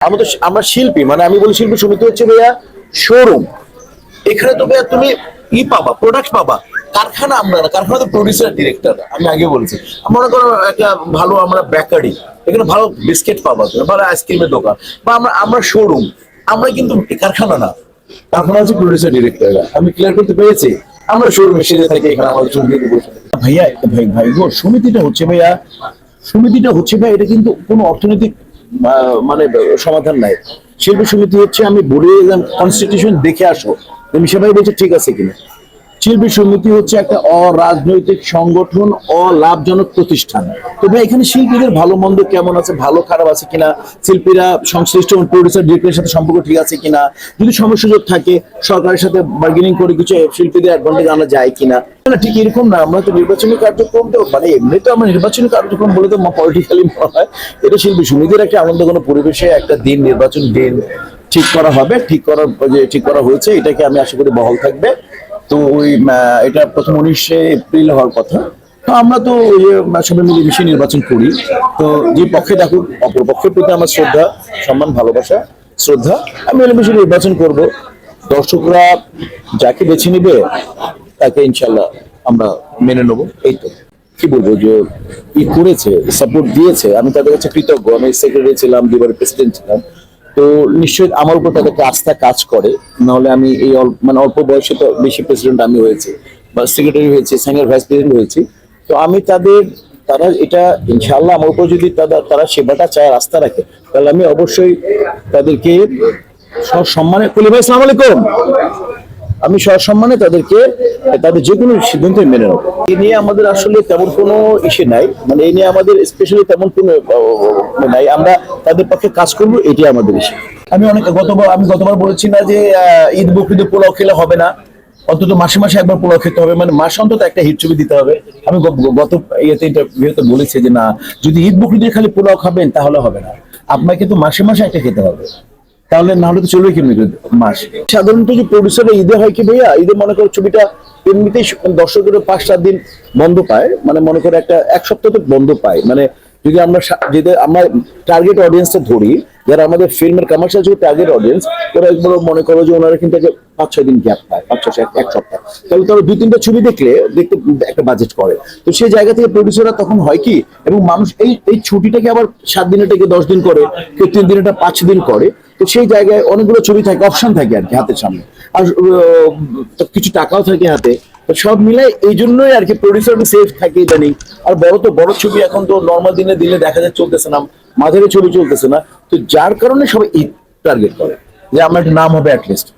আমরা তো আমরা শিল্পী মানে আমি বলি শিল্পী সমিতি হচ্ছে ভাইয়া শোরুম এখানে তো ভাইয়া তুমি ই পাবা প্রোডাক্ট পাবা। কারখানা আমরা না কারখানা তো প্রডিউসার ডিরেক্টর আমি আগে বলছি। মনে করো একটা ভালো আমরা বেকারি এখানে ভালো বিস্কিট পাবা তুমি, ভালো আইসক্রিমের দোকান। বা আমরা আমরা শোরুম আমরা কিন্তু কারখানা না। কারখানা হচ্ছে প্রডিউসার ডিরেক্টর আমি ক্লিয়ার করতে পেরেছি? আমরা শোরুমে সেজে থাকি এখানে আমাদের সঙ্গে ভাইয়া ভাই ভাই সমিতিটা হচ্ছে ভাইয়া সমিতিটা হচ্ছে ভাই এটা কিন্তু কোনো অর্থনৈতিক মানে সমাধান নাই। শিল্পী সমিতি হচ্ছে আমি বলে কনস্টিটিউশন দেখে আসো। তুমি সেভাবে বলছে, ঠিক আছে কিনা? শিল্পী সমিতি হচ্ছে একটা অরাজনৈতিক সংগঠন, অলাভজনক প্রতিষ্ঠান। তো ভাই, এখানে শিল্পীদের ভালো মন্দ কেমন আছে? ভালো, খারাপ আছে কিনা? শিল্পীরা সংশ্লিষ্ট প্রডিউসার ডিরেক্টরের সাথে সম্পর্ক ঠিক আছে কিনা? যদি সমস্যা সুযোগ থাকে, সরকারের সাথে বার্গেনিং করে কিছু শিল্পীদের অ্যাডভান্টেজ আনা যায় কিনা? না, ঠিক এরকম না। আমরা তো নির্বাচনী কার্যক্রম তো মানে এমনি তো আমরা নির্বাচনী কার্যক্রম বলে তো পলিটিক্যালি মনে হয়। এটা শিল্পী সমিতির একটা আনন্দ আনন্দঘন পরিবেশে একটা দিন, নির্বাচন দিন ঠিক করা হবে, ঠিক করার ঠিক করা হয়েছে, এটাকে আমি আশা করি বহাল থাকবে। তো ওই এটা প্রথম উনিশে এপ্রিল হওয়ার কথা। আমরা তো সবাই মিলে বেশি নির্বাচন করি। তো যে পক্ষে থাকুক, অপর পক্ষের প্রতি আমার শ্রদ্ধা, সম্মান, ভালোবাসা, শ্রদ্ধা, আমি মিলেমিশে নির্বাচন করব। দর্শকরা যাকে বেছে নিবে, তাকে ইনশাল্লাহ আমরা মেনে নেব। এই তো। কি বলব যে, ই করেছে সাপোর্ট দিয়েছে। আমি তাদের কাছে কৃতজ্ঞ। আমি সেক্রেটারি ছিলাম দুবার প্রেসিডেন্ট ছিলাম। তো নিশ্চয়ই আমার উপর তাদেরকে আস্থা কাজ করে। নাহলে আমি এই মানে অল্প বয়সে তো বেশি প্রেসিডেন্ট আমি হয়েছি বা সেক্রেটারি হয়েছি সিনিয়র ভাইস প্রেসিডেন্ট হয়েছি। তো আমি তাদের, তারা এটা ইনশাল্লাহ আমার উপর যদি তারা তারা সেবাটা চায় আস্থা রাখে, তাহলে আমি অবশ্যই তাদেরকে সব সম্মানে কলি ভাই, আসসালামু আলাইকুম। আমি সসম্মানে তাদেরকে, তাদের যে কোনো সিদ্ধান্ত মেনে নেব। এ নিয়ে আমাদের আসলে তেমন কোনো ইসে নাই। মানে এই নিয়ে আমাদের স্পেশালি তেমন কোনো নাই। আমরা তাদের পক্ষে কাজ করব, এটাই আমাদের ইসে। আমি অনেক, গতবার, আমি গতবার বলেছি না যে ঈদ বকরিদে পোলাও খেলে হবে না। অন্তত মাসে মাসে একবার পোলাও খেতে হবে। মানে মাসে অন্তত একটা হিট ছবি দিতে হবে। আমি গত ইয়েতে ইন্টারভিউতে বলেছি যে না, যদি ঈদ বকরিদে খালি পোলাও খাবেন, তাহলে হবে না। আপনাকে কিন্তু মাসে মাসে একটা খেতে হবে। তাহলে না হলে তো চলবে কেমনি মাস? সাধারণত কি প্রডিউসারে ঈদে হয় কি ভাইয়া? ঈদে মনে করো ছবিটা এমনিতেই দর্শকের পাঁচ সাত দিন বন্ধ পায় মানে মনে করো একটা এক সপ্তাহ তো বন্ধ পায়। মানে যদি আমরা যদি আমরা টার্গেট অডিয়েন্সটা ধরি, যারা আমাদের ফিল্মের কমার্শিয়াল যে টার্গেট অডিয়েন্স ওরা একবার মনে করো যে ওনারা কিন্তু পাঁচ ছয় দিন গ্যাপ পায় পাঁচ ছয় এক সপ্তাহ। তাহলে তারা দুই তিনটা ছবি দেখলে দেখতে একটা বাজেট করে। তো সেই জায়গা থেকে প্রডিউসাররা তখন হয় কি, এবং মানুষ এই এই ছুটিটাকে আবার সাত দিনেটাকে দশ দিন করে, কেউ তিন দিনেটা পাঁচ দিন করে, তো সেই জায়গায় অনেকগুলো ছবি থাকে অপশন থাকে আর কি হাতের সামনে। আর কিছু টাকাও থাকে হাতে। সব মিলাই এই জন্যই আর কি প্রডিউসার সেফ থাকে ইদানিং। আর বড় তো বড় ছবি এখন তো নর্মাল দিনে দিলে দেখা যায় চলতেছে না, মাঝারি ছবি চলতেছে না। তো যার কারণে সবাই টার্গেট করে, যে আমার একটা নাম হবে অ্যাটলিস্ট